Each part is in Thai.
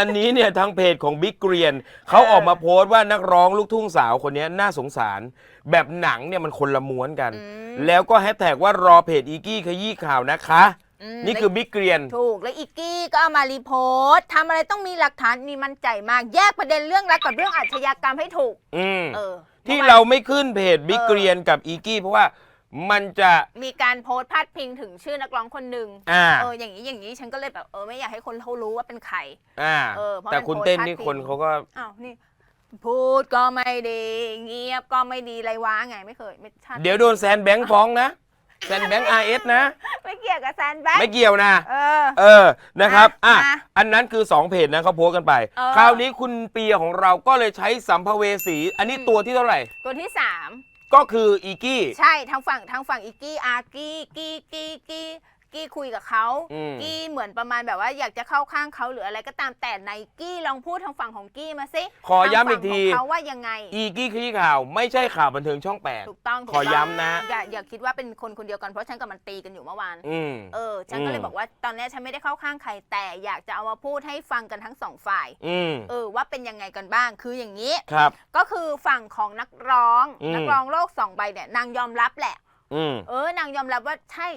อันนี้เนี่ยทางเพจของบิ๊กเกรียนเขาออกมาโพสต์ว่านักร้องลูกทุ่งสาวคนนี้น่าสงสาร แบบหนังเนี่ยมันคนละม้วนกันอืมแล้วก็แฮชแท็กว่ารอเพจอีกี้ขยี้ข่าวนะคะมนี่คือบิ๊กเกรียน ถูกแล้วอีกกี้ก็เอามารีโพสต์ทำอะไรต้องมีหลักฐานมีมั่นใจมาก แยกประเด็นเรื่องรักกับเรื่องอาชญากรรมให้ถูก อืม เออที่พะว่เราไม่ขึ้นเพจบิ๊กเออเกรียนกับอีกี้เพราะว่า มันจะ มีการโพสต์พาดพิงถึงชื่อนักร้องคนหนึ่งอ่า เอออย่างนี้อย่างนี้ฉันก็เลยแบบเออไม่อยากให้คนเขารู้ว่าเป็นใคร อ่า เออเพราะแต่มันคุณโพสต์เต้นพาดนี่พิง คนเขาก็ อ้าวนี่ พูดก็ไม่ดี เงียบก็ไม่ดีไรวะไงไม่เคยไม่ชัดเดี๋ยวโดนแซนแบงค์ฟ้องนะ แซนแบงค์อาร์เอสนะ ไม่เกี่ยวกับแซนแบ็คไม่เกี่ยวนะ เออ เออ นะครับ อะ อะอันนั้นคือ 2 เพจนะเขาโพสต์กันไป เออ คราวนี้คุณเปียของเราก็เลยใช้สัมภเวสี อันนี้ตัวที่เท่าไหร่ ตัวที่สาม ก็คืออีกี้ ใช่ทางฝั่งทางฝั่งอีกกี้อากี้กี้กี้กี้ กี้คุยกับเขาอืม กี้เหมือนประมาณแบบว่าอยากจะเข้าข้างเขาหรืออะไรก็ตามแต่ในกี้ลองพูดทางฝั่งของกี้มาสิขอย้ำอีกทีทางฝั่งของเขาว่ายังไง อีกี้ขี้ข่าวไม่ใช่ข่าวบันเทิงช่องแปด ถูกต้องถูกขอต้งย้ำนะ อย่าอย่าคิดว่าเป็นคนคนเดียวกันเพราะฉันกับมันตีกันอยู่เมื่อวาน อืม เออ ฉันก็เลอืยม บอกว่าตอนนี้ฉันไม่ได้เข้าข้างใคร แต่อยากจะเอามาพูดให้ฟังกันทั้งสองฝ่าย อืมเออ ว่าเป็นยังไงกันบ้าง คืออย่างนี้ ครับ ก็คือฝั่งของนักร้อง อืม นักร้องโลกสองใบเนี่ย นางยอมรับแหละ อืม เออ นางยอมรับว่าใช่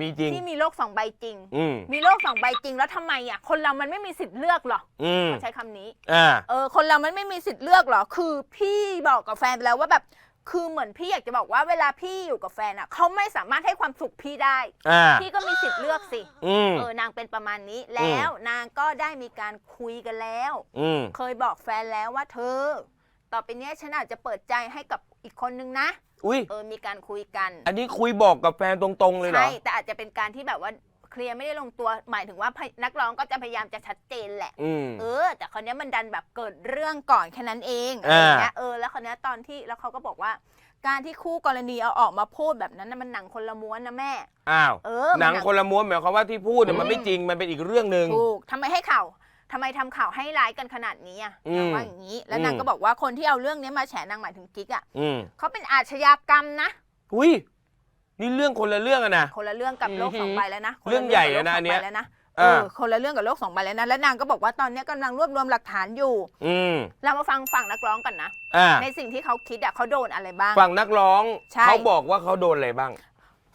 มีจริง ที่มีโลกสองใบจริง อืมมีโลกสองใบจริงแล้วทำไมอะคนเรามันไม่มีสิทธิ์เลือกหรออืมเขาใช้คำนี้ อ่า เออคนเรามันไม่มีสิทธิ์เลือกหรอ คือพี่บอกกับแฟนไปแล้วว่าแบบ คือเหมือนพี่อยากจะบอกว่าเวลาพี่อยู่กับแฟนอะเขาไม่สามารถให้ความสุขพี่ได้ อ่า พี่ก็มีสิทธิ์เลือกสิ อืม เออนางเป็นประมาณนี้แล้วนางก็ได้มีการคุยกันแล้ว อืม เคยบอกแฟนแล้วว่าเธอ ต่อไปเนี้ยฉันอาจจะเปิดใจให้กับอีกคนนึงนะ อุ้ยเออมีการคุยกันอันนี้คุยบอกกับแฟนตรงๆเลยเหรอ ใช่แต่อาจจะเป็นการที่แบบว่าเคลียร์ไม่ได้ลงตัวหมายถึงว่าพยนักร้องก็จะพยายามจะชัดเจนแหละ อืม เออ แต่คราวเนี้ยมันดันแบบเกิดเรื่องก่อนแค่นั้นเองอะไรอย่างเงี้ยเออแล้วคราวเนี้ยตอนที่แล้วเขาก็บอกว่า การที่คู่กรณีเอาออกมาพูดแบบนั้นน่ะมันหนังคนละม้วนนะแม่ อ้าว เออมัหนังคนละม้วนหมายความว่าที่พูดเนี่ยมันไม่จริงมันเป็นอีกเรื่องหนึ่ง ถูกทำไมให้ข่าว ทำไมทำข่าวให้ร้ายกันขนาดนี้อะอืมนางว่าอย่างนี้แล้วอืมนางก็บอกว่าคนที่เอาเรื่องนี้มาแฉนางหมายถึงกิ๊กอะอืมเขาเป็นอาชญากรรมนะ อุ้ยนี่เรื่องคนละเรื่องอะนะ คนละเรื่องกับโลกอือหือสองใบแล้วนะคนละเรื่องใหญ่เลยนะกับโกสงอันเนี้ยใบแล้วนะเอเอออคนละเรื่องกับโลกสองใบแล้วนะแล้วนางก็บอกว่าตอนเนี้ยกำลังรวบรวมหลักฐานอยู่ อืมเรามาฟังฝั่งนักร้องกันนะ อ่าในสิ่งที่เขาคิดอะเขาโดนอะไรบ้าง ฝั่งนักร้องใช่ เขาบอกว่าเขาโดนอะไรบ้าง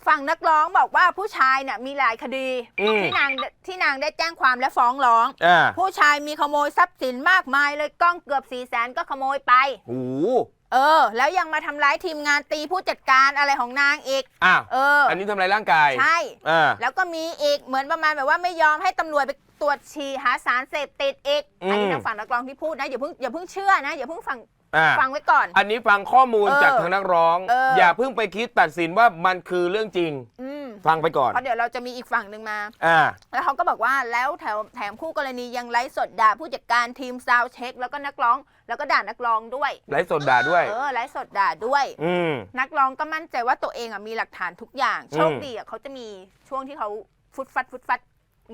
ฝั่งนักร้องบอกว่าผู้ชายเนี่ยมีหลายคดีอืม ที่นางที่นางได้แจ้งความและฟ้องร้อง อ่าผู้ชายมีขโมยทรัพย์สินมากมายเลยกล้องเกือบ4ี่แสนก็ขโมยไป โอ้โหเออ แล้วยังมาทำร้ายทีมงานตีผู้จัดการอะไรของนางอีก อ้าวเอออันนี้ทำลายร่างกายใช่ อ่า แล้วก็มีอีกเหมือนประมาณแบบว่าไม่ยอมให้ตำรวจไปตรวจฉี่หาสารเสพติดอีกอืม อันนี้ทางฝั่งนักร้องที่พูดนะอย่าเพิ่งอย่าเพิ่งเชื่อนะอย่าเพิ่งฟัง อ่าฟังไว้ก่อน อันนี้ฟังข้อมูลเออจากทางนักร้องเออ อย่าเพิ่งไปคิดตัดสินว่ามันคือเรื่องจริง อืมฟังไปก่อน เพราะเดี๋ยวเราจะมีอีกฝั่งหนึ่งมา อ่า แล้วเขาก็บอกว่าแล้วแถวแถมคู่กรณียังไลฟ์สดด่าผู้จัดการทีมซาวเช็ค แล้วก็นักร้อง แล้วก็ด่านักร้องด้วย ไลฟ์สดด่าด้วย เออไลฟ์สดด่าด้วย อืม นักร้องก็มั่นใจว่าตัวเองอะมีหลักฐานทุกอย่างอืมโชคดีอะเขาจะมีช่วงที่เขาฟุดฟัดฟุดฟัด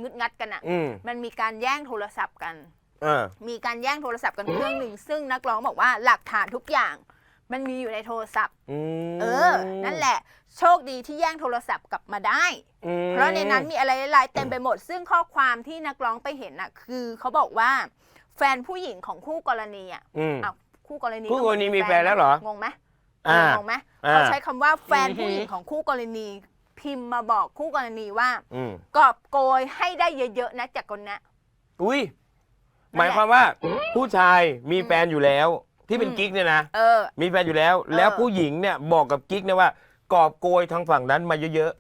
งึดงัดกันอะ อืม มันมีการแย่งโทรศัพท์กัน เออ มีการแย่งโทรศัพท์กันเครื่องหนึ่งซึ่งนักร้องบอกว่าหลักฐานทุกอย่าง มันมีอยู่ในโทรศัพท์ อืมเออ นั่นแหละ โชคดีที่แย่งโทรศัพท์กลับมาได้ อืมเพราะในนั้นมีอะไรหลายๆเต็มไปหมด ซึ่งข้อความที่นักร้องไปเห็นน่ะ คือเขาบอกว่า แฟนผู้หญิงของคู่กรณีอะอืม อ้าวคู่กรณีคู่กรณีมีแฟนแล้วเหรอ งงไหมอ่าเอองงไหมอ่า เขาใช้คำว่าแฟนอือหือผู้หญิงของคู่กรณี พิมพ์มาบอกคู่กรณีว่าอืมกอบโกยให้ได้เยอะๆนะจากคนเนี้ยอุ้ยนั่นแหละหมายความว่าผู้ชายมีแฟนอยู่แล้ว ที่เป็นอืมกิ๊กเนี่ยนะเออ มีแฟนอยู่แล้วเออแล้วผู้หญิงเนี่ยบอกกับกิ๊กเนี่ยว่ากอบโกยทางฝั่งนั้นมาเยอะ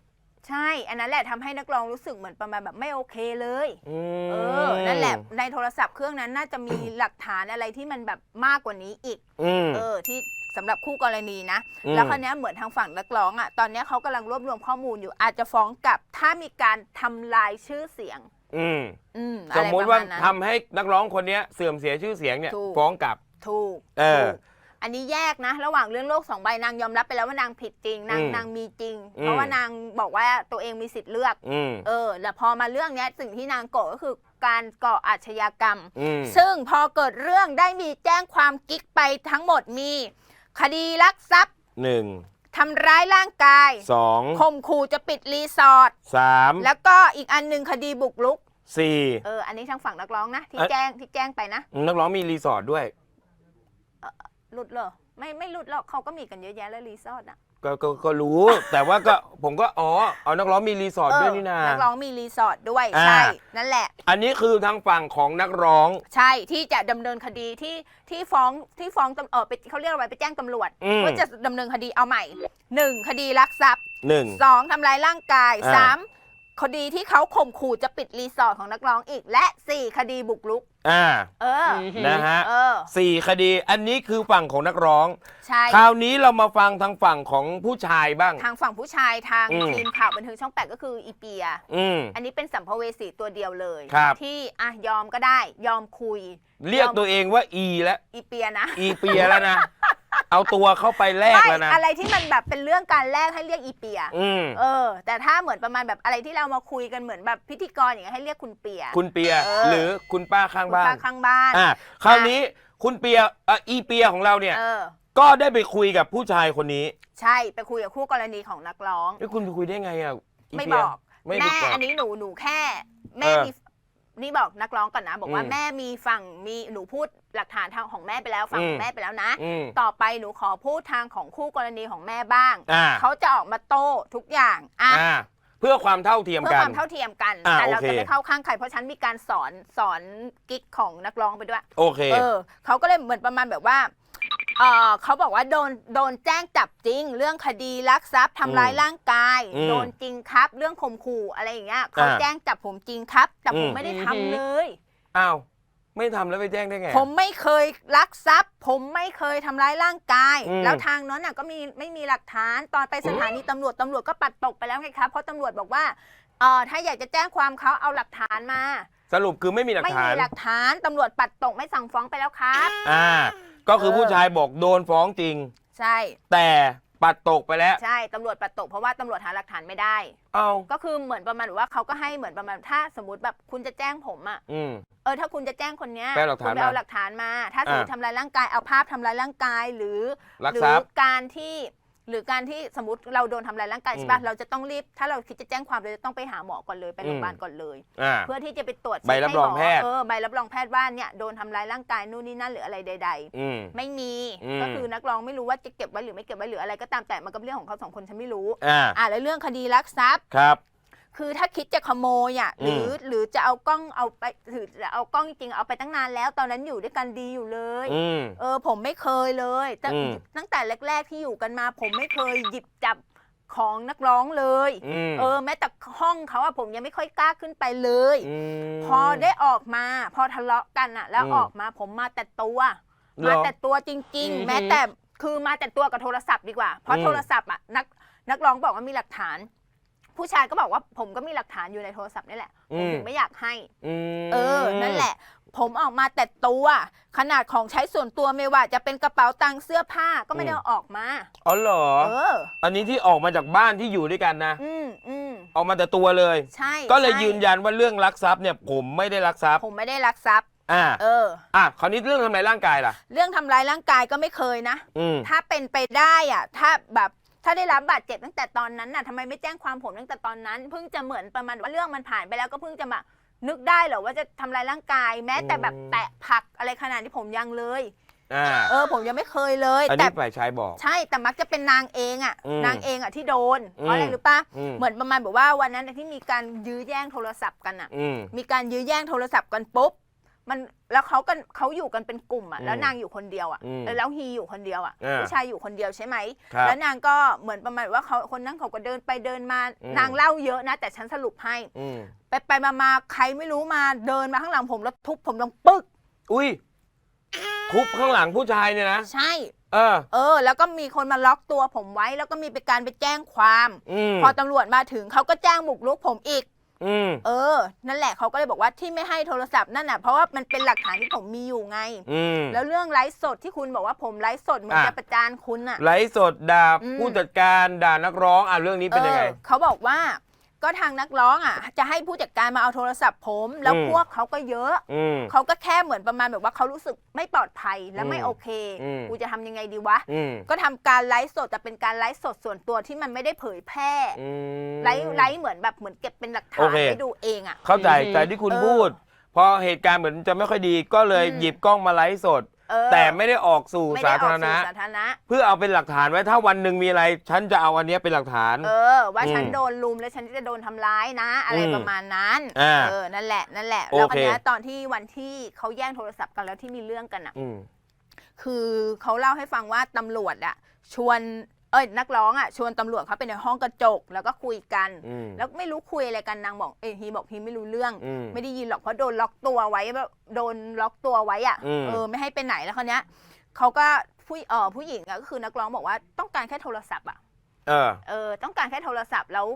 ใช่ อันนั้นแหละทำให้นักร้องรู้สึกเหมือนประมาณแบบไม่โอเคเลย ๆอืม เออ นั่นแหละ ในโทรศัพท์เครื่องนั้นน่าจะมีหลักฐานอะไรที่มันแบบมากกว่านี้อีก อืม เออ ที่ สำหรับคู่กรณีนะ อืม แล้วคราวเนี้ยเหมือนทางฝั่งนักร้องอะตอนเนี้ยเขากำลังรวบรวมข้อมูลอยู่อาจจะฟ้องกลับถ้ามีการทำลายชื่อเสียง อืมอืมสอะมไรมปติระว่ามาณนั้น ทำให้นักร้องคนเนี้ยเสื่อมเสียชื่อเสียงเนี่ยถูก ฟ้องกลับ ถูกเออถูกอันนี้แยกนะ ระหว่างเรื่องโลกสองใบนางยอมรับไปแล้วว่านางผิดจริง นางอืมนางมีจริง อืม เพราะว่านางบอกว่าตัวเองมีสิทธิ์เลือก อืมเออแล้วพอมาเรื่องเนี้ยสิ่งที่นางโกะก็คือการก่ออาชญากรรม อืมซึ่งพอเกิดเรื่องได้มีแจ้งความกิ๊กไปทั้งหมดมี คดีลักทรัพย์หนึ่งทำร้ายร่างกายสองข่มขู่จะปิดรีสอร์ทสามแล้วก็อีกอันหนึ่งคดีบุกรุกสี่เอออันนี้ทางฝั่งนักร้องนะ ที่เอ้ยแจ้งที่แจ้งไปนะ นักร้องมีรีสอร์ทด้วยหลุดเหรอไม่ไม่หลุดหรอกเขาก็มีกันเยอะแยะแล้วรีสอร์ทอะ ก็ก็ก็รู้ แต่ว่าก็ผมก็อ๋อเอานักร้องมีรีสอร์ทด้วยนี่นานักร้องมีรีสอร์ทด้วยอ่าใช่นั่นแหละ อันนี้คือทางฝั่งของนักร้อง ใช่ที่จะดำเนินคดีที่ที่ฟ้องที่ฟ้องตำเออไปเขาเรียกอะไรไปแจ้งตำรวจอืม ว่าจะดำเนินคดีเอาใหม่หนึ่งคดีลักทรัพย์หนึ่ง สองทำร้ายร่างกายอ่า สาม คดีที่เขาข่มขู่จะปิดรีสอร์ทของนักร้องอีก และสี่คดีบุกรุก อ่าเอออ นะฮะเออ สี่คดี อันนี้คือฝั่งของนักร้อง ใช่ คราวนี้เรามาฟังทางฝั่งของผู้ชายบ้าง ทางฝั่งผู้ชายทางอืม ทีมข่าวบันเทิงช่องแปดก็คืออีเปีย อืม อันนี้เป็นสัมภเวสีตัวเดียวเลย ครับ ที่อะยอมก็ได้ ยอมคุยเรียกตัวเองว่าอีแล้วอีเปียนะ อีเปียแล้วนะ เอาตัวเข้าไปแลกไม่แล้วนะ อะไรที่มันแบบเป็นเรื่องการแลกให้เรียกอีเปีย อืมเออ แต่ถ้าเหมือนประมาณแบบอะไรที่เรามาคุยกันเหมือนแบบพิธีกรอย่างเงี้ยให้เรียกคุณเปีย คุณเปีย เออ หรือคุณป้าข้างคุณบ้านป้าข้างบ้าน อ่าคราวนี้คุณเปียอะอีเปียของเราเนี่ย เออ ก็ได้ไปคุยกับผู้ชายคนนี้ใช่ไปคุยกับคู่กรณีของนักร้อง เอ้ยคุณไปคุยได้ไงอะไม่เปีบยอก ไม่แม่บอก อันนี้หนูหนูแค่ แม่เออ มี นี่บอกนักร้องก่อนนะ บอกว่าอืมแม่มีฝั่งมีหนูพูดหลักฐานทางของแม่ไปแล้วฝั่งขออืงม แม่ไปแล้วนะ อืม ต่อไปหนูขอพูดทางของคู่กรณีของแม่บ้าง อ่า เขาจะออกมาโต้ทุกอย่างอะอ่าเพื่อความเท่าเทียมเพื่อกันความเท่าเทียมกัน อ่าแต่เราโอเค จะไม่เข้าข้างใครเพราะฉันมีการสอนสอนกิ๊กของนักร้องไปด้วย โอเค เออเขาก็เลยเหมือนประมาณแบบว่า เออเขาบอกว่าโดนโดนแจ้งจับจริง เรื่องคดีลักทรัพย์ทำร้ายร่างกาย อืมโดนจริงครับ เรื่องข่มขู่อะไรอย่างเงี้ยเขาอ่าแจ้งจับผมจริงครับ แต่ผมอืม ไม่ได้ทำเลย อ้าว ไม่ทำแล้วไปแจ้งได้ไง ผมไม่เคยลักทรัพย์ ผมไม่เคยทำร้ายร่างกาย อืม แล้วทางนั้นน่ะก็มีไม่มีหลักฐานตอนไปสถานีตำรวจตำรวจก็ปัดตกไปแล้วไงครับเพราะตำรวจบอกว่าเออถ้าอยากจะแจ้งความเขาเอาหลักฐานมา สรุปคือไม่มีหลักไม่ฐามีน หลักฐานตำรวจปัดตกไม่สั่งฟ้องไปแล้วครับ อ่า ก็คือเออผู้ชายบอกโดนฟ้องจริง ใช่ แต่ปัดตกไปแล้ว ใช่ตำรวจปัดตกเพราะว่าตำรวจหาหลักฐานไม่ได้ เอ้าก็คือเหมือนประมาณว่าเขาก็ให้เหมือนประมาณถ้าสมมติแบบคุณจะแจ้งผมอะอืม เออถ้าคุณจะแจ้งคนเนี้ยไปเอาหลักฐานคุณไปเอามาหลักฐานมา ถ้าสมมติอ่า ทำร้ายร่างกายเอาภาพทำร้ายร่างกายหรือลักหรืทรัพย์ การที่ หรือการที่สมมติเราโดนทำร้ายร่างกายอืมใช่ปะเราจะต้องรีบ ถ้าเราคิดจะแจ้งความเราจะต้องไปหาหมอก่อนเลยไปโรงพยาบาลอืมก่อนเลย อ่า เพื่อที่จะไปตรวจใบรับรองแพทย์ เออใบรับรองแพทย์ว่าเนี่ยโดนทำร้ายร่างกายนู่นนี่นั่นหรืออะไรใด ๆ อืม ไม่มี อืม ก็คือนักร้องไม่รู้ว่าจะเก็บไว้หรือไม่เก็บไว้หรืออะไรก็ตามแต่มันก็เป็นเรื่องของเขาสองคนฉันไม่รู้ อ่าอ่าแล้วเรื่องคดีลักทรัพย์ ครับ คือถ้าคิดจะขโมยอะหรืออหรือจะเอากล้องเอาไปถือจะเอากล้องจริงๆเอาไปตั้งนานแล้ว ตอนนั้นอยู่ด้วยกันดีอยู่เลยอืม เออผมไม่เคยเลยตั้งอืม ตั้งแต่แรก ๆที่อยู่กันมา ผมไม่เคยหยิบจับของนักร้องเลย อืมเออแม้แต่ห้องเขาอะผมยังไม่ค่อยกล้าขึ้นไปเลย ม พอได้ออกมา พอทะเลาะกันอะแล้วอืมออกมาผมมาแต่ตัวเหรอมาแต่ตัวจริง อือหืๆ อแม้แต่คือมาแต่ตัวกับโทรศัพท์ดีกว่า เพราะอืมโทรศัพท์อะนักนักร้องบอกว่ามีหลักฐาน ผู้ชายก็บอกว่าผมก็มีหลักฐานอยู่ในโทรศัพท์นี่แหละผมถึงไม่อยากให้อืมเออ นั่นแหละ ผมออกมาแต่ตัว ขนาดของใช้ส่วนตัวไม่ว่าจะเป็นกระเป๋าตังค์เสื้อผ้าก็ไม่ได้เอาออกมา อ๋อเหรอ เออ อันนี้ที่ออกมาจากบ้านที่อยู่ด้วยกันนะ อืมอืมออกมาแต่ตัวเลย ใช่ก็เลยใช่ยืนยันว่าเรื่องลักทรัพย์เนี่ยผมไม่ได้ลักทรัพย์ ผมไม่ได้ลักทรัพย์ อ่า เออ อะคราวนี้เรื่องทำลายร่างกายล่ะ เรื่องทำร้ายร่างกายก็ไม่เคยนะ อืม ถ้าเป็นไปได้อะถ้าแบบ ถ้าได้รับบาดเจ็บตั้งแต่ตอนนั้นน่ะทำไมไม่แจ้งความผมตั้งแต่ตอนนั้น เพิ่งจะเหมือนประมาณว่าเรื่องมันผ่านไปแล้วก็เพิ่งจะมานึกได้เหรอว่าจะทำร้ายร่างกาย แม้แต่แบบแตะผักอะไรขนาดที่ผมยังเลย อ่าเออ ผมยังไม่เคยเลย อันแต่นี้ฝ่ายชายบอก ใช่แต่มักจะเป็นนางเองอะ อืมนางเองอะที่โดนอืมเพราะอะไรรู้ปะอืมเหมือนประมาณแบบว่าวันนั้นน่ะที่มีการยื้อแย่งโทรศัพท์กันอะ อืม มีการยื้อแย่งโทรศัพท์กันปุ๊บ มันแล้วเขากันเขาอยู่กันเป็นกลุ่มอะอืมแล้วนางอยู่คนเดียวอะ อืมแล้วฮีอยู่คนเดียวอะอ่าผู้ชายอยู่คนเดียวใช่ไหม ครับ แล้วนางก็เหมือนประมาณว่าเขาคนนั้นเขาก็เดินไปเดินมา อืม นางเล่าเยอะนะ แต่ฉันสรุปให้ อืมไปไปมามาใครไม่รู้มาเดินมาข้างหลังผมแล้วทุบผมลงปึ๊ก อุ้ยทุบข้างหลังผู้ชายเนี่ยนะใช่ เออ เออ แล้วก็มีคนมาล็อกตัวผมไว้ แล้วก็มีไปการไปแจ้งความ อืมพอตำรวจมาถึงเขาก็แจ้งบุกรุกผมอีก อืม เออ นั่นแหละเขาก็เลยบอกว่าที่ไม่ให้โทรศัพท์นั่นน่ะเพราะว่ามันเป็นหลักฐานที่ผมมีอยู่ไง อืม แล้วเรื่องไลฟ์สดที่คุณบอกว่าผมไลฟ์สดเหมือนอะ จะประจานคุณอะ ไลฟ์สดด่าอืม ผู้จัดการด่านักร้องอะเรื่องนี้เป็นยังไง ออเขาบอกว่า ก็ทางนักร้องอะ จะให้ผู้จัดการมาเอาโทรศัพท์ผม แล้วอืม พวกเขาก็เยอะ อืม เขาก็แค่เหมือนประมาณแบบว่าเขารู้สึกไม่ปลอดภัยและไม่อืมโอเค อืม กูจะทำยังไงดีวะ อืมก็ทำการไลฟ์สดแต่เป็นการไลฟ์สดส่วนตัวที่มันไม่ได้เผยแพร่อืม ไลฟ์ไลฟ์เหมือนแบบเหมือนเก็บเป็นหลักฐาโอนเคให้ดูเองอะ เข้าใจอืม แต่ที่คุณเออพูด พอเหตุการณ์เหมือนจะไม่ค่อยดีก็เลยอืม หยิบกล้องมาไลฟ์สด เออ แต่ไม่ได้ออกสู่ไม่สาได้อธาอกรณะ สู่สาธารณะ เพื่อเอาเป็นหลักฐานไว้ถ้าวันหนึ่งมีอะไร ฉันจะเอาอันเนี้ยเป็นหลักฐาน เออ ว่าฉันอืมโดนลุมแล้วฉันจะโดนทำร้ายนะ อะไรอืมประมาณนั้นอ่าเออนั่นแหละนั่นแหละโอแล้วเคคันนี้ยตอนที่วันที่เขาแย่งโทรศัพท์กันแล้วที่มีเรื่องกันอะอืมคือเขาเล่าให้ฟังว่าตำรวจอะชวนเอ้ยนักร้องอะชวนตำรวจเขาไปในห้องกระจกแล้วก็คุยกัน อืม แล้วไม่รู้คุยอะไรกันนางบอกเอ้ยฮีบอกฮีไม่รู้เรื่อง อืม ไม่ได้ยินหรอกเพราะโดนล็อกตัวไว้แบบโดนล็อกตัวไว้อะอืม เออไม่ให้ไปไหนแล้วคนเนี้ยเขาก็ผู้เออผู้หญิงอะก็คือนักร้องบอกว่าต้องการแค่โทรศัพท์อะเออ เออต้องการแค่โทรศัพท์แล้ว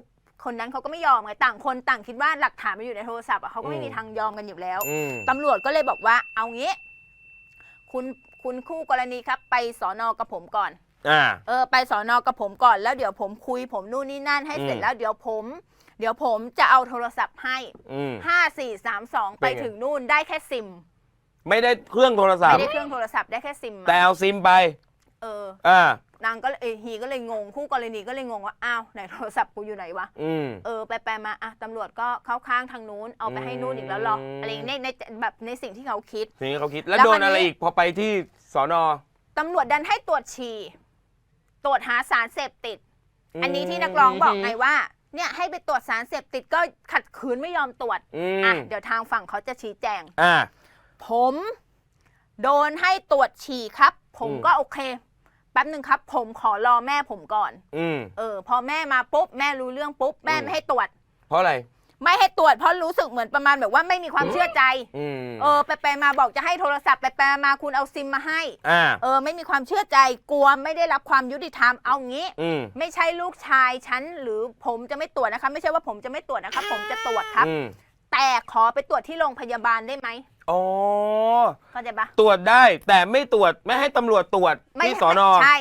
คนนั้นเขาก็ไม่ยอมไงต่างคนต่างคิดว่าหลักฐานมันอยู่ในโทรศัพท์อะเขาก็ไม่อืม มีทางยอมกันอยู่แล้ว อืม ตำรวจก็เลยบอกว่าเอางี้ คุณคุณคู่กรณีครับ ไปสอนอกับผมก่อน อ่า เออไปสอนอกับผมก่อนแล้วเดี๋ยวผมคุยผมนู่นนี่นั่นให้เสร็จอืม แล้วเดี๋ยวผม เดี๋ยวผมจะเอาโทรศัพท์ให้อืม ห้าสี่สามสองเป็ไปนไง ถึงนู่นได้แค่ซิมไม่ได้เครื่องโทรศัพไม่ท์ ได้เครื่องโทรศัพท์ได้แค่ซิมมาแต่เอาซิมไป เออ อ่า นางก็เลยเอยฮีก็เลยงงคู่กรณีก็เลยงงว่าอ้าวไหนโทรศัพท์กูอยู่ไหนวะอืม เออไปไปมาอะตำรวจก็เข้าข้างทางนู้นเอาไปให้นู่นอีกแล้วหรออืม อะไรอย่างเงี้ยในในแบบในสิ่งที่เขาคิดสิ่งที่เขาคิดแล้วแล้วโดวันนนี้ อะไรอีกพอไปที่สอนอตำรวจดันให้ตรวจฉี่ ตรวจหาสารเสพติด อันนี้ที่นักร้องบอกไงว่า เนี่ยให้ไปตรวจสารเสพติดก็ขัดขืนไม่ยอมตรวจอืมอะเดี๋ยวทางฝั่งเขาจะชี้แจง อ่า ผมโดนให้ตรวจฉี่ครับผมอืมก็โอเคแป๊บหนึ่งครับ ผมขอรอแม่ผมก่อน อืม เออ พอแม่มาปุ๊บ แม่รู้เรื่องปุ๊บ แม่อืมไม่ให้ตรวจ เพราะอะไร ไม่ให้ตรวจเพราะรู้สึกเหมือนประมาณแบบว่าไม่มีความเชื่อใจอืมเออไปไปมาบอกจะให้โทรศัพท์ไปไปมาคุณเอาซิมมาให้ อ่าเออ ไม่มีความเชื่อใจกลัวไม่ได้รับความยุติธรรมเอางี้ อืมไม่ใช่ลูกชายฉันหรือผมจะไม่ตรวจนะคะ ไม่ใช่ว่าผมจะไม่ตรวจนะคะผมจะตรวจครับ อืมแต่ขอไปตรวจที่โรงพยาบาลได้ไหมอ๋อเข้าใจปะตรวจได้แต่ไม่ตรวจไม่ให้ตำรวจตรวจไม่ที่สอนอ ใช่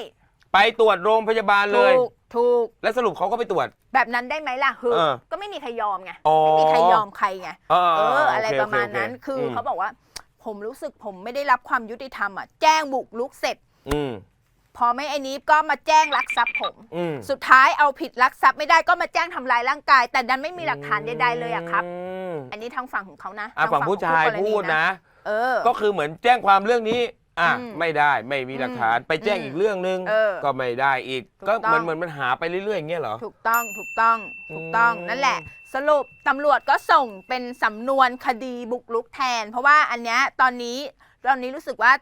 ไปตรวจโรงพยาบาลเลถูย กถูก และสรุปเขาก็ไปตรวจ แบบนั้นได้ไหมล่ะคือเออก็ไม่มีใครยอมไง อ๋อ ไม่มีใครยอมใครไง เออเออโเคอะไรประมาณโเคนั้นคืออมเขาบอกว่า ผมรู้สึกผมไม่ได้รับความยุติธรรมอะ แจ้งบุกลุกเสร็จ อืมพอไม่ไอ้นี้ก็มาแจ้งลักทรัพย์ผม อืมสุดท้ายเอาผิดลักทรัพย์ไม่ได้ก็มาแจ้งทำลายร่างกาย แต่ดันไม่มีหลักฐานใดๆเลยอะครับ มอันนี้ทางฝั่งของเขานะอะทฝั่งขอผู้ชายคู่กรณีพูดนะ เออ ก็คือเหมือนแจ้งความเรื่องนี้ อะอืมไม่ได้ไม่มีหลักฐาน ไปแจ้งอืมอีกเรื่องนึงเออก็ไม่ได้อีก ถูกก็ต้องเหมือนเหมือนมันหาไปเรื่อยๆอย่างเงี้ยเหรอ ถูกต้องถูกต้องถูกต้องอืม นั่นแหละ สรุปตำรวจก็ส่งเป็นสำนวนคดีบุกรุกแทน เพราะว่าอันเนี้ยตอนนี้ตอนนี้รู้สึกว่า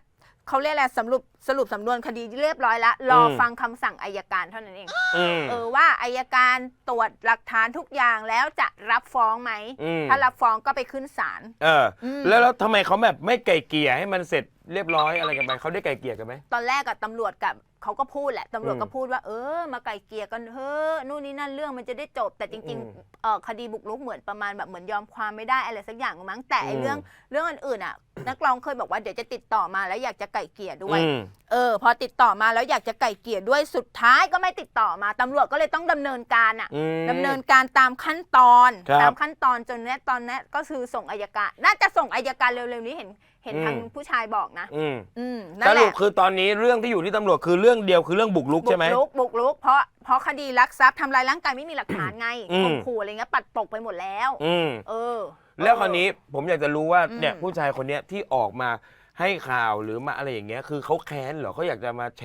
เขาเรียกอะไรสรุปสรุปสำนวนคดีเรียบร้อยแล้วรอฟังคำสั่งอายการเท่านั้นเอง อืมเออว่าอายการตรวจหลักฐานทุกอย่างแล้วจะรับฟ้องไหมอืมถ้ารับฟ้องก็ไปขึ้นศาล เอออม แล้วแล้วทำไมเขาแบบไม่ไก่เกลี่ยให้มันเสร็จเรียบร้อยอะไรกันไปเขาได้ไก่เกลี่ยกันไหม ตอนแรกกับตำรวจกับเขาก็พูดแหละตำรวจอืมก็พูดว่าเออมาไกลเกลี่ยกันเฮ้อะนู่นนี่นั่นเรื่องมันจะได้จบ แต่จริงอืมๆเออคดีบุกรุกเหมือนประมาณแบบเหมือนยอมความไม่ได้อะไรสักอย่างมั้งแต่ไอ้อืม เรื่องเรื่องอื่นๆอะนักร้องเคยบอกว่าเดี๋ยวจะติดต่อมาแล้วอยากจะไกลเกลี่ยด้วย อืมเออพอติดต่อมาแล้วอยากจะไกลเกลี่ยด้วยสุดท้ายก็ไม่ติดต่อมาตำรวจก็เลยต้องดำเนินการอะอืม ดำเนินการตามขั้นตอนครับ ตามขั้นตอนจนเนี้ยตอนเนี้ยก็คือส่งอายการ น่าจะส่งอายการเร็วๆนี้เห็นเห็นอืมทางผู้ชายบอกนะ อืมอืมสนั่นแหรุปละคือตอนนี้เรื่องที่อยู่ที่ตำรวจคือเรื่องเดียวคือเรื่องบุกรุกบุใช่กไหมรุกบุกรุกเพราะเพราะคดีลักทรัพย์ทำลายร่างกายไม่มีหลักฐานไงอืม ข่มขู่อะไรเงี้ยปัดตกไปหมดแล้ว อืม เออ แล้วคราวนี้ผมอยากจะรู้ว่าอืมเนี่ยผู้ชายคนเนี้ยที่ออกมา ให้ข่าวหรือมาอะไรอย่างเงี้ยคือเขาแค้นเหรอเขาอยากจะมาแฉ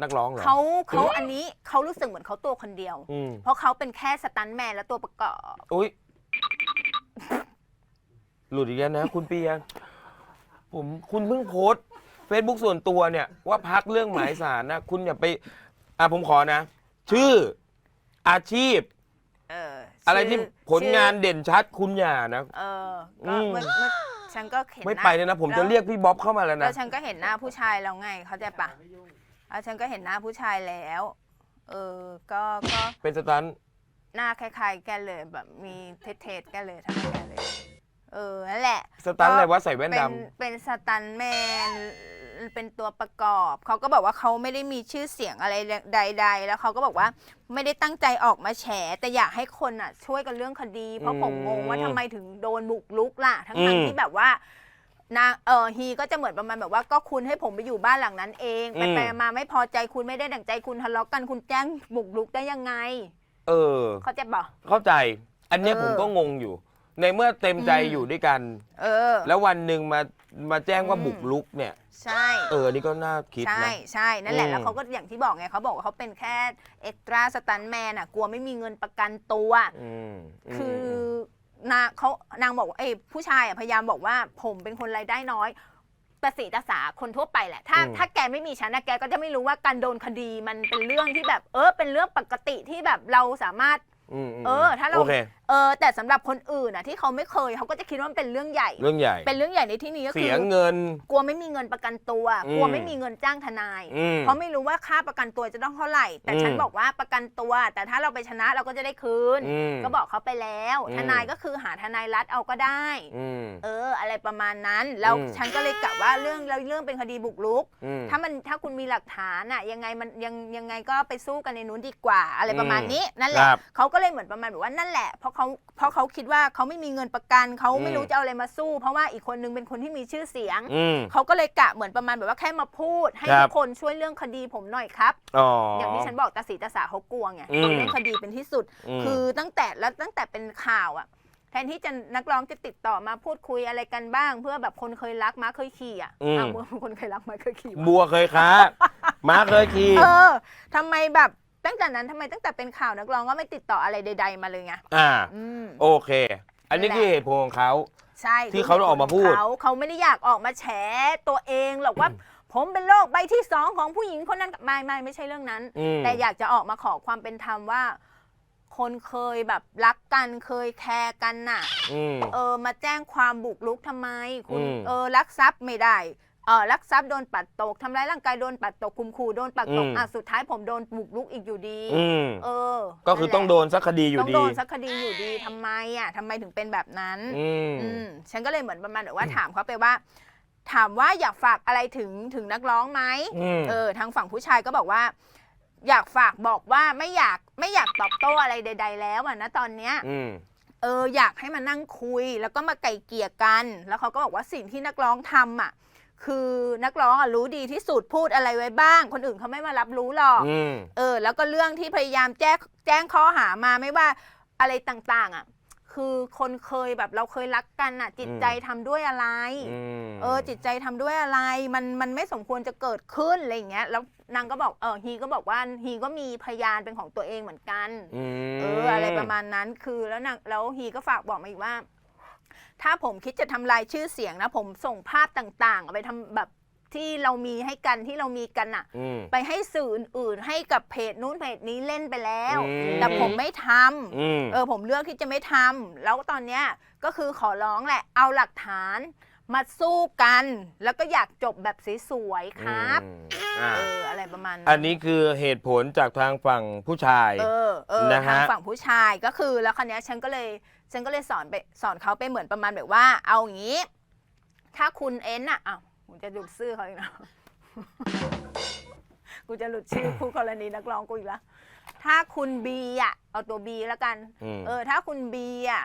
นักร้องเหรอ เขาเขาอันนี้เขารู้สึกเหมือนเขาตัวคนเดียว อืม เพราะเขาเป็นแค่สตันท์แมนและตัวประกอบ อุ้ยหลุดอีกแล้วนะ คุณเปีย ผมคุณเพิ่งโพสเฟซบุ๊กส่วนตัวเนี่ย ว่าพักเรื่องหมายสารนะ คุณอย่าไป อะผมขอนะ ชื่อ อาชีพ เอออะไรชื่ที่ผลงานเด่นชัดคุณอย่านะ เอออืก็มเมื่อเมื่อ ฉันก็เห็นไม่หน้าไปเลยนะ ผมจะเรียกพี่บ๊อบเข้ามาแล้วแล้นะวฉันก็เห็นหน้าผู้ชายแล้วไง เขาใจปะแล้วฉันก็เห็นหน้าผู้ชายแล้ว เออ ก็ก็เป็นสตันท์หน้าคล้ายๆ แกเลยแบบมีเทสๆแกเลยทั้งแกเลย เออนั่นแหละ สตันท์อะไรวะใส่แว่นเป็นดำ เป็นสตันแมน เป็นตัวประกอบ เขาก็บอกว่าเขาไม่ได้มีชื่อเสียงอะไรใด ๆ แล้วเขาก็บอกว่าไม่ได้ตั้งใจออกมาแฉ แต่อยากให้คนอะ ช่วยกันเรื่องคดี เพราะผมงงว่าทำไมถึงโดนบุกลุกล่ะ ทั้งอืมๆที่แบบว่านางเออฮีก็จะเหมือนประมาณแบบว่าก็คุณให้ผมไปอยู่บ้านหลังนั้นเองไปไปมาไม่พอใจคุณไม่ได้ดั่งใจคุณทะเลาะกันคุณแจ้งบุกลุกได้ยังไง เออ เขาใจะบอก เข้าใจ อันเนี้ยเออ ผมก็งงอยู่ ในเมื่อเต็มใจอืมอยู่ด้วยกัน เออ แล้ววันหนึ่งมามาแจ้งว่าอืมบุกลุกเนี่ย ใช่ เอออันนี่ก็น่าคิดใช่นะ ใช่นั่นแหละอืมแล้วเขาก็อย่างที่บอกไงเขาบอกว่าเขาเป็นแค่เอ็กตร้าสตันแมนอะกลัวไม่มีเงินประกันตัว อืมมคือนางเขานางบอกว่าเอ้ยผู้ชายอะพยายามบอกว่าผมเป็นคนรายได้น้อยตาสีตาสาคนทั่วไปแหละ ถ้าอืมถ้าแกไม่มีฉันนะแกก็จะไม่รู้ว่าการโดนคดีมันเป็นเรื่องที่แบบ เออเป็นเรื่องปกติที่แบบเราสามารถ อืมมเออ ถ้าเราโอเค เออ แต่สำหรับคนอื่นอะที่เขาไม่เคยเขาก็จะคิดว่ามันเป็นเรื่องใหญ่ เรื่องใหญ่ เป็นเรื่องใหญ่ในที่นี้ก็คืเสีอยเงิน กลัวไม่มีเงินประกันตัว อืม กลัวไม่มีเงินจ้างทนาย อืม เพราะไม่รู้ว่าค่าประกันตัวจะต้องเท่าไหร่ แต่อืมฉันบอกว่าประกันตัว แต่ถ้าเราไปชนะเราก็จะได้คืน อืมก็บอกเขาไปแล้ว อืม ทนายก็คือหาทนายรัฐเอาก็ได้ อืม เออ อะไรประมาณนั้น แล้วอืม ฉันก็เลยกะว่าเรื่องแล้วเรื่องเป็นคดีบุกรุก อืม ถ้ามันถ้าคุณมีหลักฐานอะยังไงมันยังยังไงก็ไปสู้กันในนู้นดีกว่า อะไรประมาณนี้ นั่นแหละครับ เขาก็เลยเหมือนประมาณแบบว่านั่นแหละ เพราะเขาเพราะเขาคิดว่าเขาไม่มีเงินประกันเขาไม่อืมรู้จะเอาอะไรมาสู้ เพราะว่าอีกคนนึงเป็นคนที่มีชื่อเสียง อืม เขาก็เลยกะเหมือนประมาณแบบว่าแค่มาพูด ให้ครับ ทุกคนช่วยเรื่องคดีผมหน่อยครับ อ๋ออ อย่างที่ฉันบอกตาสีตาสาเขากลัวไงอืม เรื่องคดีเป็นที่สุด ม คือตั้งแต่แล้วตั้งแต่เป็นข่าวอะแทนที่จะนักร้องจะติดต่อมาพูดคุยอะไรกันบ้าง เพื่อแบบคนเคยรักม้าเคยขี่อะอืมอะเมื่อคนเคยรักม้าเคยขี่วะบัวเคยค้า ม้าเคยขี่ เออทำไมแบบ ตั้งแต่นั้นทำไมตั้งแต่เป็นข่าวนักร้องก็ไม่ติดต่ออะไรใด ๆ มาเลยไงอ่า อืม โอเค อันนี้นั่นแหละคือเหตุผลของเขา ใช่ที่เขาออกมาพูด เขาเขาไม่ได้อยากออกมาแฉตัวเองหรอกว่า ผมเป็นโรคใบที่สองของผู้หญิงคนนั้นไม่ไม่ไม่ใช่เรื่องนั้น อืม แต่อยากจะออกมาขอความเป็นธรรมว่า คนเคยแบบรักกันเคยแคร์กันน่ะ อืม เออมาแจ้งความบุกรุกทำไม คุณอืม เออลักทรัพย์ไม่ได้ เออลักทรัพย์โดนปัดตกทำร้ายร่างกายโดนปัดตกคุมขู่โดนปัดตกอืม อะสุดท้ายผมโดนบุกรุกอีกอยู่ดี อืมเออก็คือต้องโดนสักคดีอยู่ต้องดีโดนสักคดีอยู่ดีทำไมอะทำไมถึงเป็นแบบนั้น อืม อืมฉันก็เลยเหมือนประมาณแบบว่าถามเขาไปว่า ถามว่าอยากฝากอะไรถึงถึงนักร้องไหมอืม เออ ทางฝั่งผู้ชายก็บอกว่า อยากฝากบอกว่าไม่อยากไม่อยากตอบโต้อะไรใด ๆ แล้วอะนะตอนเนี้ย อืม เอออยากให้มานั่งคุยแล้วก็มาไกลเกลี่ยกัน แล้วเขาก็บอกว่าสิ่งที่นักร้องทำอะ คือนักร้องอะรู้ดีที่สุดพูดอะไรไว้บ้าง คนอื่นเขาไม่มารับรู้หรอก อืม เออ แล้วก็เรื่องที่พยายามแจ้งแจ้งข้อหามาไม่ว่าอะไรต่างๆ อะ คือคนเคยแบบเราเคยรักกันอะ จิตใจทำด้วยอะไรอืมเออจิตใจทำด้วยอะไรมันมันไม่สมควรจะเกิดขึ้นอะไรอย่างเงี้ยแล้วนางก็บอกเออฮีก็บอกว่าฮีก็มีพยานเป็นของตัวเองเหมือนกัน อืม เอออะไรประมาณนั้นคือแล้วนางแล้วฮีก็ฝากบอกมาอีกว่า ถ้าผมคิดจะทำลายชื่อเสียงนะ ผมส่งภาพต่างๆเอาไปทำแบบที่เรามีให้กันที่เรามีกันอะอืม ไปให้สื่ออื่นๆให้กับเพจนู้นเพจนี้เล่นไปแล้ว อืม แต่ผมไม่ทำ อืม เออผมเลือกที่จะไม่ทำแล้วตอนเนี้ยก็คือขอร้องแหละ เอาหลักฐานมาสู้กัน แล้วก็อยากจบแบบสวยๆครับอืมอ่าเอออะไรประมาณอันนี้คือเหตุผลจากทางฝั่งผู้ชาย เออเออนะฮะ ทางฝั่งผู้ชายก็คือแล้วคราวเนี้ยฉันก็เลย ฉันก็เลยสอนไปสอนเขาไปเหมือนประมาณแบบว่า เอาอย่างนี้ ถ้าคุณเอ็นอะอ้าวกูจะหลุดชื่อเขาอีกนะกูจะหลุดชื่อผู้กรณีนักร้องกูอีกแล้วถ้าคุณบีอะเอาตัวบีแล้วกัน อืม เออ ถ้าคุณบีอะ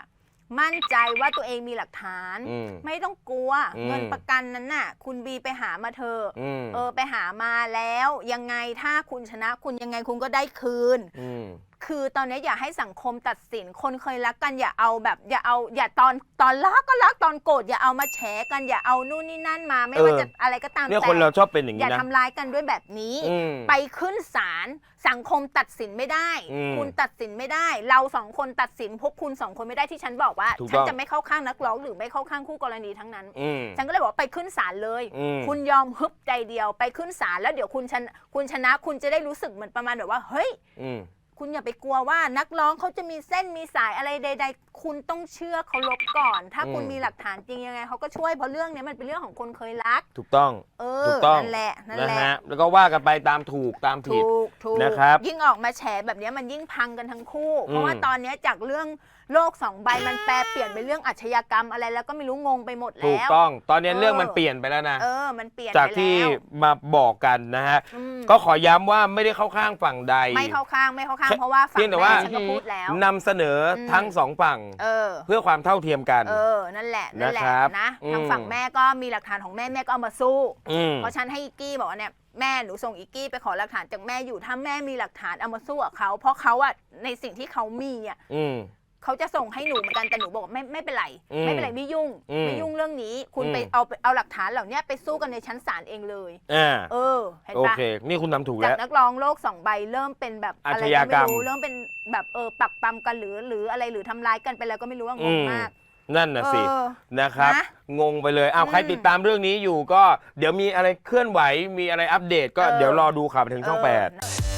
มั่นใจว่าตัวเองมีหลักฐาน อืม ไม่ต้องกลัว อืม เงินประกันนั้นน่ะ คุณบีไปหามาเถอะอืมเออ ไปหามาแล้ว ยังไงถ้าคุณชนะคุณยังไงคุณก็ได้คืนอืม คือตอนนี้อย่าให้สังคมตัดสินคนเคยรักกันอย่าเอาแบบ อย่าเอาอย่าตอนตอนรักก็รักตอนโกรธอย่าเอามาแฉกันอย่าเอานู่นนี่นั่นมา ไม่ว่าเออ จะอะไรก็ตามเนี่ยแต่คนเราชอบเป็นอย่างอย่านี้นะ ทำร้ายกันด้วยแบบนี้ อืม ไปขึ้นศาลสังคมตัดสินไม่ได้ อืมคุณตัดสินไม่ได้ เราสองคนตัดสินพวกคุณสองคนไม่ได้ที่ฉันบอกว่า ถูกฉัต้องจะไม่เข้าข้างนักร้องหรือไม่เข้าข้างคู่กรณีทั้งนั้น อืม ฉันก็เลยบอกว่าไปขึ้นศาลเลย อืม คุณยอมฮึบใจเดียวไปขึ้นศาลแล้วเดี๋ยวคุณชนะคุณชนะคุณจะได้รู้สึกเหมือนประมาณแบบว่าเฮ้ย อืม คุณอย่าไปกลัวว่านักร้องเขาจะมีเส้นมีสายอะไรใด ๆ คุณต้องเชื่อเขาลบก่อน ถ้าคุณอืม มีหลักฐานจริงยังไงเขาก็ช่วยเพราะเรื่องเนี้ยมันเป็นเรื่องของคนเคยรัก ถูกต้อง เอถูอกต้อง นั่นแหละนั่นนะแหละฮะแล้วก็ว่ากันไปตามถูกตามผิดถูกถูกนะครับยิ่งออกมาแฉแบบเนี้ยมันยิ่งพังกันทั้งคู่ เพราะว่าอืม ตอนเนี้ยจากเรื่อง โลกสองใบมันแปลเปลี่ยนเป็นเรื่องอาชญากรรมอะไรแล้วก็ไม่รู้งงไปหมดถูกแล้วต้อง ตอนนี้เออเรื่องมันเปลี่ยนไปแล้วนะ เออ มันเปลี่ยนจากไปที่แล้วมาบอกกันนะฮะอืมก็ขอย้ำว่าไม่ได้เข้าข้างฝั่งใด ไม่เข้าข้างไม่เข้าข้างแค่เพราะว่าฝั่เพีงยงแต่แม่ว่าฉันก็พูดแล้วนำเสนออมทั้งสองฝั่งเออเพื่อความเท่าเทียมกัน เออ นั่นแหละ นั่นแหละนะครับนะอืมทางฝั่งแม่ก็มีหลักฐานของแม่แม่ก็เอามาสู้อืมเพราะฉันให้อีกกี้บอกว่าเนี่ยแม่หนูส่งอีกกี้ไปขอหลักฐานจากแม่อยู่ถ้าแม่มีหลักฐานเอามาสู้กับเขาเพราะเขาอะในสิ่งที่เขามีอะอืม เขาจะส่งให้หนูเหมือนกันแต่หนูบอกว่าไม่ไม่เป็นไร อืมไม่เป็นไรไม่ยุ่ง อืมไม่ยุ่งเรื่องนี้ คุณอืม ไปเอาไปเอาหลักฐานเหล่านี้ไปสู้กันในชั้นศาลเองเลย อ่าเออเห็นโอปะเค นี่คุณทำถูกจาแล้กว นักร้องโลกสองใบเริ่มเป็นแบบอาอะไรชก็ญากรรไม่มรู้เริ่มเป็นแบบเออปักปั๊มกันหรือหรืออะไรหรือทำร้ายกันไปแล้วก็ไม่รู้ว่างอืงมมากนั่นน่ะสิ เออ นะครับ นะงงไปเลยอ้าวใครอืมติดตามเรื่องนี้อยู่ก็ เดี๋ยวมีอะไรเคลื่อนไหวมีอะไรอัปเดต ก็เออ เดี๋ยวรอดูข่าวไปถึงช่องแปดเออ